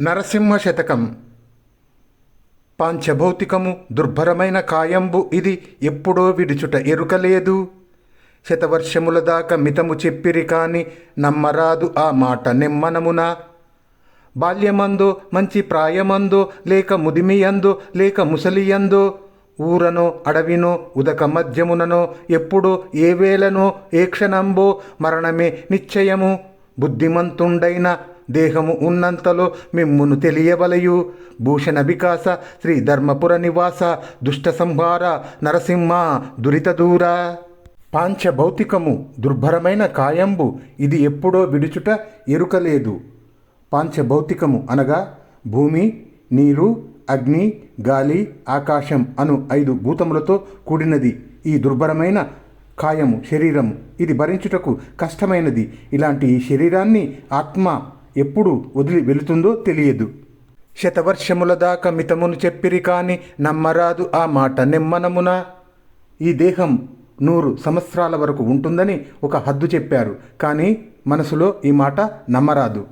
నరసింహ శతకం. పాంచభౌతికము దుర్భరమైన కాయంబు ఇది ఎప్పుడో విడుచుట ఎరుకలేదు. శతవర్షముల దాకా మితము చెప్పిరి కాని నమ్మరాదు ఆ మాట నెమ్మనమున. బాల్యమందో మంచి ప్రాయమందో లేక ముదిమియందో లేక ముసలియందో ఊరనో అడవినో ఉదక మధ్యముననో ఎప్పుడో ఏ వేళనో ఏ క్షణంబో మరణమే నిశ్చయము. బుద్ధిమంతుండైన దేహము ఉన్నంతలో మిమ్మును తెలియవలయు. భూషణ వికాస శ్రీ ధర్మపుర నివాస దుష్ట సంహార నరసింహ దురిత దూర. పాంచభౌతికము దుర్భరమైన కాయంబు ఇది ఎప్పుడో విడుచుట ఎరుకలేదు. పాంచభౌతికము అనగా భూమి నీరు అగ్ని గాలి ఆకాశం అను ఐదు భూతములతో కూడినది. ఈ దుర్భరమైన కాయము శరీరము. ఇది భరించుటకు కష్టమైనది. ఇలాంటి ఈ శరీరాన్ని ఆత్మ ఎప్పుడు వదిలి వెళుతుందో తెలియదు. శతవర్షముల దాకా మితమును చెప్పిరి కాని నమ్మరాదు ఆ మాట నిమ్మనమున. ఈ దేహం నూరు సంవత్సరాల వరకు ఉంటుందని ఒక హద్దు చెప్పారు కానీ మనసులో ఈ మాట నమ్మరాదు.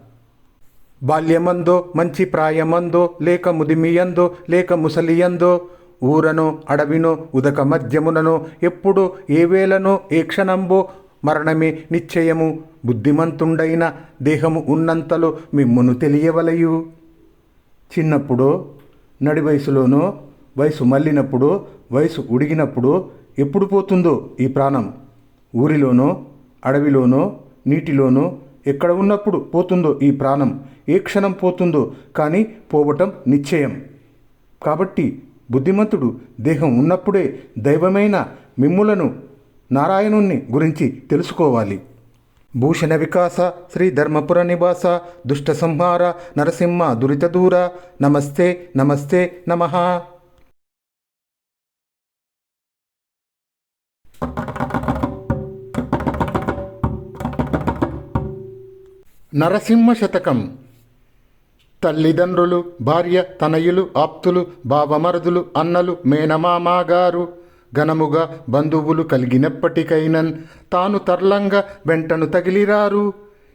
బాల్యమందో మంచి ప్రాయమందో లేక ముదిమియందో లేక ముసలియందో ఊరనో అడవినో ఉదక మధ్యముననో ఎప్పుడో ఏ వేళనో ఏ క్షణంబో మరణమే నిశ్చయము. బుద్ధిమంతుండైన దేహము ఉన్నంతలో మిమ్మును తెలియవలయు. చిన్నప్పుడో నడి వయసులోనో వయసు మళ్ళినప్పుడు వయసు ఉడిగినప్పుడు ఎప్పుడు పోతుందో ఈ ప్రాణం? ఊరిలోనో అడవిలోనో నీటిలోనో ఎక్కడ ఉన్నప్పుడు పోతుందో ఈ ప్రాణం? ఏ క్షణం పోతుందో? కానీ పోవటం నిశ్చయం. కాబట్టి బుద్ధిమంతుడు దేహం ఉన్నప్పుడే దైవమైన మిమ్ములను నారాయణుణ్ణి గురించి తెలుసుకోవాలి. భూషణ వికాస శ్రీ ధర్మపుర నివాస దుష్ట సంహార నరసింహ దురిత దూర నమస్తే నమస్తే నమ. నరసింహ శతకం. తల్లిదండ్రులు భార్య తనయులు ఆప్తులు బావమరుదులు అన్నలు మేనమామాగారు ఘనముగా బంధువులు కలిగినప్పటికైనన్ తాను తర్లంగా వెంటను తగిలిరారు.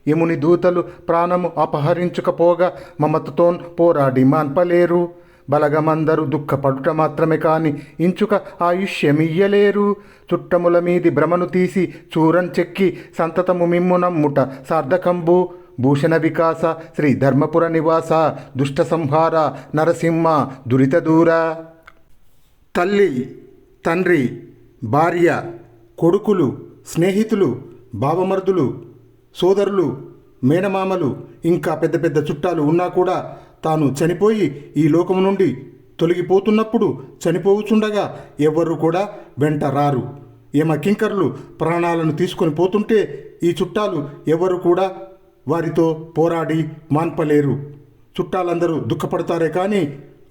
యముని దూతలు ప్రాణము అపహరించుకపోగా మమతతోన్ పోరాడి మాన్పలేరు. బలగమందరు దుఃఖపడుట మాత్రమే కాని ఇంచుక ఆయుష్యమియ్యలేరు. చుట్టముల మీది భ్రమను తీసి చూరం చెక్కి సంతతము మిమ్మునమ్ముట సార్థకంబు. భూషణ వికాస శ్రీ ధర్మపుర నివాస దుష్ట సంహార నరసింహ దురిత దూర. తల్లి తండ్రి భార్య కొడుకులు స్నేహితులు బావమరుదులు సోదరులు మేనమామలు ఇంకా పెద్ద పెద్ద చుట్టాలు ఉన్నా కూడా తాను చనిపోయి ఈ లోకము నుండి తొలగిపోతున్నప్పుడు చనిపోవుచుండగా ఎవ్వరూ కూడా వెంట రారు. ఏమ కింకర్లు ప్రాణాలను తీసుకొని పోతుంటే ఈ చుట్టాలు ఎవరు కూడా వారితో పోరాడి మాన్పలేరు చుట్టాలందరూ దుఃఖపడతారే కానీ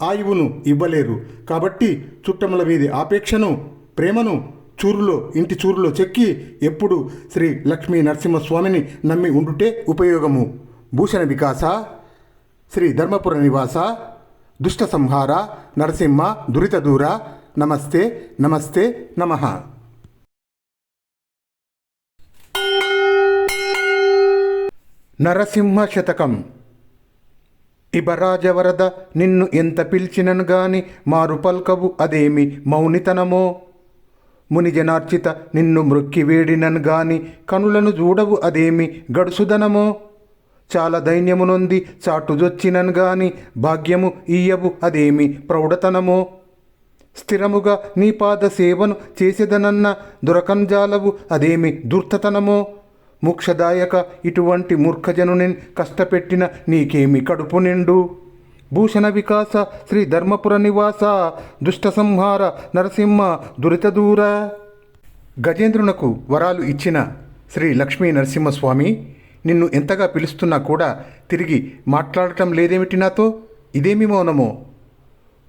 ఆయువును ఇవ్వలేరు. కాబట్టి చుట్టముల వీధి ఆపేక్షను ప్రేమను చూరులో ఇంటి చూరులో చెక్కి ఎప్పుడు శ్రీ లక్ష్మీ నరసింహస్వామిని నమ్మి ఉండుటే ఉపయోగము. భూషణ వికాస శ్రీ ధర్మపుర నివాస దుష్ట సంహార నరసింహ దురిత దూర నమస్తే నమస్తే నమ. నరసింహ శతకం ఇబరాజవరద నిన్ను ఎంత పిలిచినను గాని మారు పల్కవు అదేమి మౌనితనమో? మునిజనార్చిత నిన్ను మృక్కి వేడినను గాని కనులను చూడవు అదేమి గడుసుదనమో? చాలా దైన్యమునొంది చాటుజొచ్చినను గాని భాగ్యము ఇయ్యవు అదేమి ప్రౌఢతనమో? స్థిరముగా నీ పాద సేవను చేసేదనన్న దురకంజాలవు అదేమి దుర్తతనమో మోక్షదాయక ఇటువంటి మూర్ఖజనుని కష్టపెట్టిన నీకేమి కడుపు నిండు? భూషణ వికాస శ్రీ ధర్మపుర నివాస దుష్ట సంహార నరసింహ దురిత దూర. గజేంద్రునకు వరాలు ఇచ్చిన శ్రీ లక్ష్మీ నరసింహస్వామి నిన్ను ఎంతగా పిలుస్తున్నా కూడా తిరిగి మాట్లాడటం లేదేమిటి నాతో? ఇదేమి మౌనమో?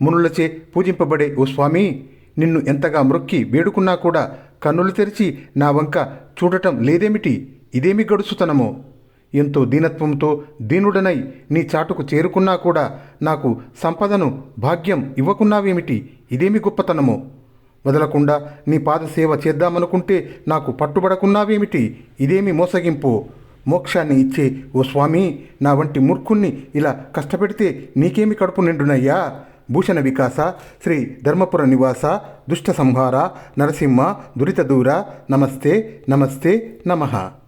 మునులచే పూజింపబడే ఓ స్వామి నిన్ను ఎంతగా మ్రొక్కి వేడుకున్నా కూడా కన్నులు తెరిచి నా వంక చూడటం లేదేమిటి? ఇదేమి గడుసుతనమో ఎంతో దీనత్వంతో దీనుడనై నీ చాటుకు చేరుకున్నా కూడా నాకు సంపదను భాగ్యం ఇవ్వకున్నావేమిటి? ఇదేమి గొప్పతనమో? వదలకుండా నీ పాద సేవ చేద్దామనుకుంటే నాకు పట్టుబడకున్నావేమిటి? ఇదేమి మోసగింపు? మోక్షాన్ని ఇచ్చే ఓ స్వామి నా వంటి మూర్ఖుణ్ణి ఇలా కష్టపెడితే నీకేమి కడుపు నిండునయ్యా? భూషణ వికాస శ్రీ ధర్మపుర నివాస దుష్ట సంహార నరసింహ దురిత దూర నమస్తే నమస్తే నమః.